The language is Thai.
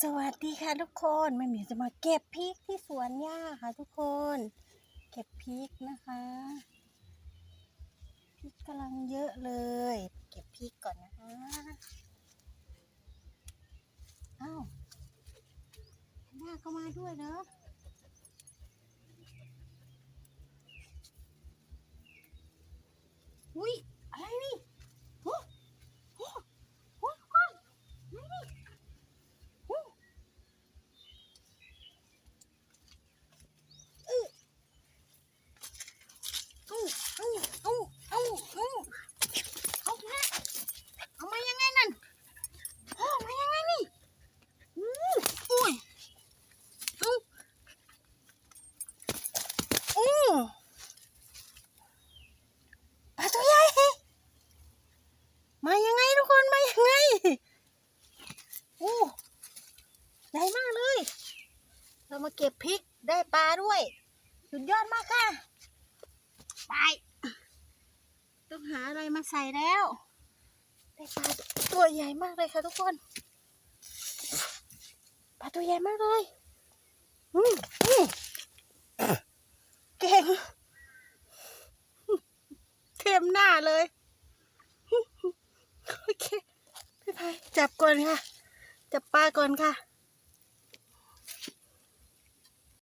สวัสดีค่ะทุกคนแม่หมิวจะมาเก็บพริกที่สวนหญ้าค่ะทุกคน เก็บพริกนะคะพริกกำลังเยอะเลย เก็บพริกก่อนนะคะอ้าวหน้าก็มาด้วยเนาะอุ้ยอะไรนี่โอ้โหโอ้โหโอ้โหอะไรนี่โอ้ เอาเอาเอาเอาเอาเอามาเอามายังไงนั่นโอ้มายังไงนี่อู้อุ้ยเอาโอ้ปลาตัวใหญ่ มายังไงทุกคน มายังไงโอ้ใหญ่มากเลย เรามาเก็บพริกได้ปลาด้วย สุดยอดมากค่ะ ไป ต้องหาอะไรมาใส่แล้ว ได้ปลาตัวใหญ่มากเลยค่ะทุกคน ปลาตัวใหญ่มากเลย อืมอืมเก่งเต็มหน้าเลยโอเคพี่พายจับก่อนค่ะ จับปลาก่อนค่ะ